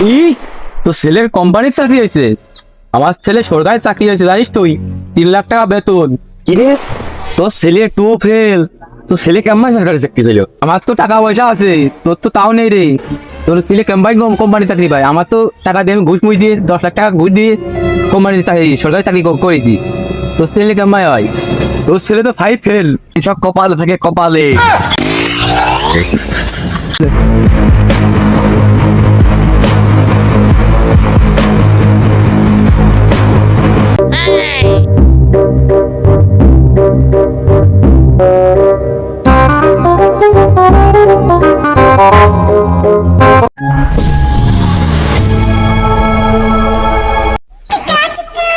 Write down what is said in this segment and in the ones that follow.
ই তো ছেলের কোম্পানির চাকরি হয়েছে। আমার ছেলে সরকারি চাকরি হয়েছে জানিস তুই? তিন লাখ টাকা বেতন। কি রে? তোর ছেলে টু ফেল তো ছেলে কেমন সরকারি চাকরি পেল? আমার তো টাকা পয়সা আছে তোর তো তাও নেই রে। তোর ছেলে কোম্পানি কোম্পানি চাকরি পায়। আমার তো টাকা দিয়ে আমি ঘুষ মুই দিয়ে দশ লাখ টাকা ঘুষ দিয়ে কোম্পানির চাকরি সরকারি চাকরি ক- করে দিই তোর ছেলে কেমন হয়? তোর ছেলে তো ফাইভ ফেল এসব কপালে থাকে কপালে।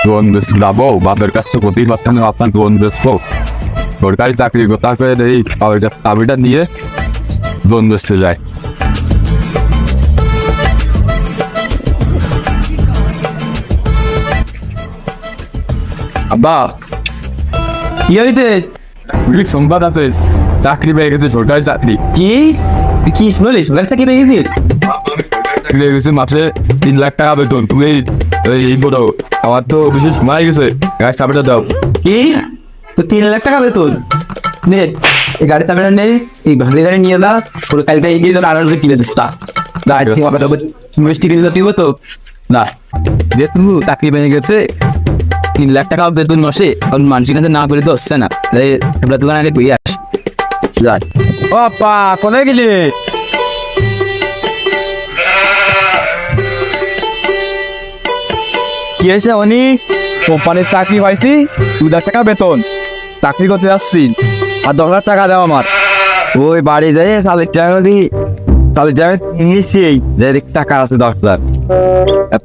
লোন যাব বাপের কাছ থেকে প্রতি পারতেন আপনার লোন বেচবো সরকারি চাকরি করে এই চাবিটা নিয়ে লোন বেচতে যায় আব্বা কি হয়েছে বুঝলি সংবাদ আছে চাকরি পেয়ে গেছে সরকারি চাকরি কি? কি শুনলি? সরকারি চাকরি পেয়ে চাকরি পেয়ে গেছে মাসে তিন লাখ টাকা বেতন তুমি এই- বলো আমার তো বিশেষ মারা গেছে চাবিটা দাও। কি? তো তিন লাখ টাকা বেতন নে এই চাবিটা নেই এই ভাড়ি গাড়ি নিয়ে দা তোর কালকে এগিয়ে তোর কিনে দিস তা মিষ্টি কিনে দিতে হবে তো। না যে তুমি চাকরি পেয়ে গেছে। তিন লাখ টাকা বেতন মাসে কারণ মানুষের কাছে না করে তো হচ্ছে না। তাই আমরা দোকানে আগে বই আস। যা। ও আপা কোথায় গেলি? কি হয়েছে অনি? কোম্পানির চাকরি পাইছি দু লাখ টাকা বেতন। চাকরি করতে যাচ্ছি, আর দশ হাজার টাকা দাও আমার। ওই বাড়ি যাই চালের টাকা দি চালের টাকা নিয়েছি যে টাকা আছে দশ হাজার।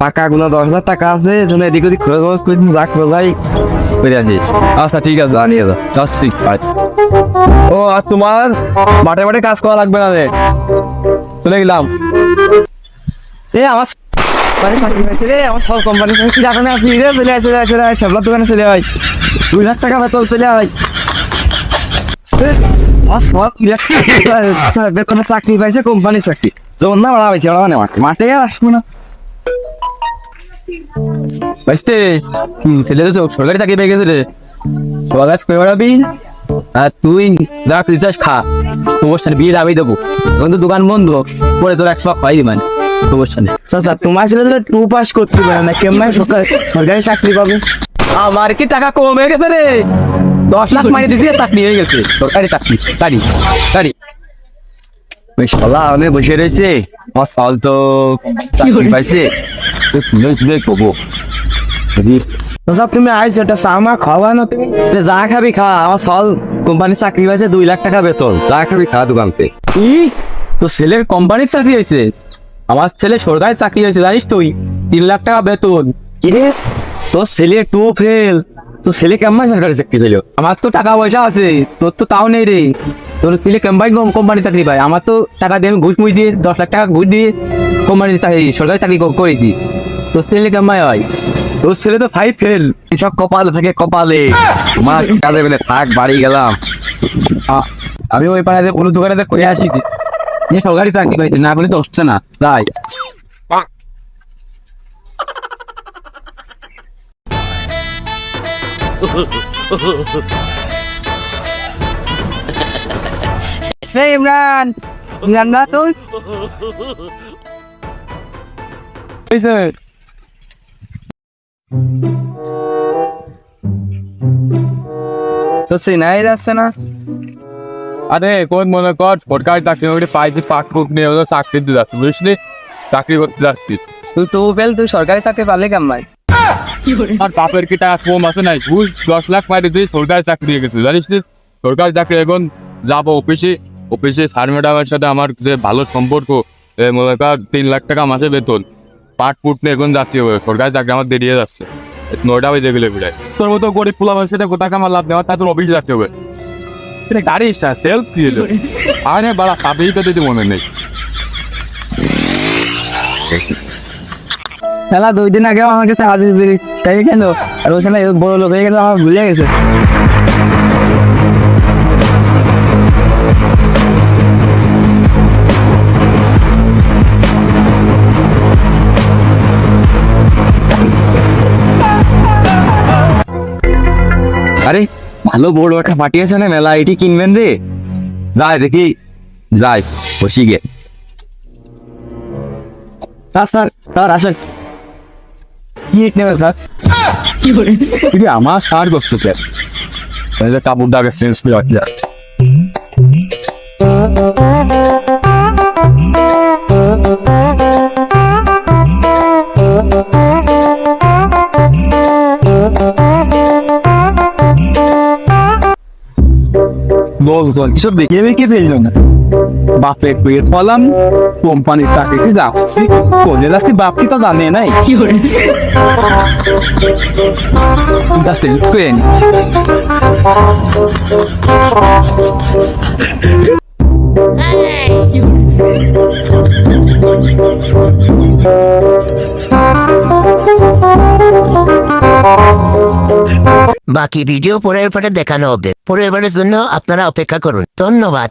পাকা গুলো দশ হাজার টাকা আছে জন্য এদিক ওদিক খরচ খরচ করে দিন রাখ ভাই করে আসিস আচ্ছা ঠিক আছে জানিয়ে দাও যাচ্ছি ও, আর তোমার মাঠে মাঠে কাজ করা লাগবে না রে? চলে গেলাম। এ, আমার আমার সব কোম্পানি চাকরি রাখো না আপনি রে, চলে আয় চলে আয়, চলে দোকানে চলে আয়। দুই লাখ টাকা বেতন চলে আয়। সব বেতনে চাকরি পাইছে কোম্পানি চাকরি। না ওরা পাইছে ওরা মানে মাঠে আর আসব না। বাইসতে ছেলে তো সব সরকারি চাকরি পেয়ে গেছে রে। সবাই করে বেড়াবি, আর তুই যা রিচার্জ খা। তোমার সাথে বিয়ে দেবো। তখন তো দোকান বন্ধ, পরে তোর একশো পাই দিবেন। তোমার সাথে চাচা তোমার ছেলে তো টু পাস করতে পারে না কেমন সরকারি চাকরি পাবে। আমার কি টাকা কমে গেছে রে? দশ লাখ মারি দিছি চাকরি হয়ে গেছে। সরকারি চাকরি ওই শালা অনেক বসে রয়েছে। আমার সাল তো চাকরি পাইছে। তো শুনে শুনে কবো। তুমি আইছো এটা সামা খাওয়া না তুমি? যা খাবি খা আমার সল কোম্পানি চাকরি পাইছে দুই লাখ টাকা বেতন। যা খাবি খা দোকানতে। ই তো ছেলের কোম্পানির চাকরি হয়েছে আমার ছেলে সরকারি চাকরি হয়েছে জানিস তুই? তিন লাখ টাকা বেতন। কি রে? তোর ছেলে টু ফেল তোর ছেলে কেমন সরকারি চাকরি পেল? আমার তো টাকা পয়সা আছে তোর তো তাও নেই রে। তোর ছেলে কোম্পানি কোম্পানি চাকরি পায়। আমার তো টাকা দিয়ে আমি ঘুষ মুই দিয়ে দশ লাখ টাকা ঘুষ দিয়ে কোম্পানির চাকরি সরকারি চাকরি ক- করে দিই তোর ছেলে কেমন হয়? তোর ছেলে তো ফাইভ ফেল এসব কপালে থাকে কপালে। তোমার কাজে বেলে থাক বাড়ি গেলাম। আমি ওই পাড়াতে কোনো দোকানে করে আসি নিয়ে সরকারি চাকরি পাইছে না বলে তো হচ্ছে না তাই Hey Imran, Imran না তুই তো চেনাই যাচ্ছে না আরে কোন মনে কর সরকারি চাকরি করে পাইছি পাক নিয়ে ওদের চাকরি দিতে যাচ্ছি বুঝলি চাকরি করতে যাচ্ছি। তুই তো ফেল তুই সরকারি চাকরি পালে কেমন আর বাপের কি টাকা কম আছে নাই? ঘুষ দশ লাখ মারি দিয়ে সরকারি চাকরি হয়ে গেছে জানিস নি? সরকারি চাকরি এখন যাব অফিসে অফিসে স্যার ম্যাডামের সাথে আমার যে ভালো সম্পর্ক মনে কর তিন লাখ টাকা মাসে বেতন। পাট পুট নিয়ে এখন যাচ্ছি হবে সরকারি চাকরি আমার দেরিয়ে যাচ্ছে। নয়টা বেজে গেলে বিড়ায় তোর মতো গরিব পোলা মানুষের সাথে কোথায় আমার লাভ নেওয়া তাই তোর অফিসে যাচ্ছে হবে এটা সেলফ দিয়ে দেবো। আরে বাড়া খাবেই তো দিদি মনে নেই। খেলা দুই দিন আগে আমার কাছে আর্টিস্ট দিলি তাই কেন? আর ওখানে বড় লোক হয়ে গেল আমার ভুলে গেছে। আরে ভালো বড় একটা পার্টি আছে না মেলা এটি কিনবেন রে? যাই দেখি যাই বসি গে স্যার স্যার স্যার আসেন। কি নেবেন স্যার? কিন্তু আমার সার করছ কে কাপড় দাগে চেঞ্জ করে লোকজন কিসব দেখে দেখে ফেলল না? বাপের পেয়ে ফলাম কোম্পানির কি যাচ্ছি কোনে যাচ্ছি বাপ কি তো জানে নাই? যাচ্ছে করে? নি বাকি ভিডিও পরের পরে দেখানো হবে। পরের বারের জন্য আপনারা অপেক্ষা করুন। ধন্যবাদ।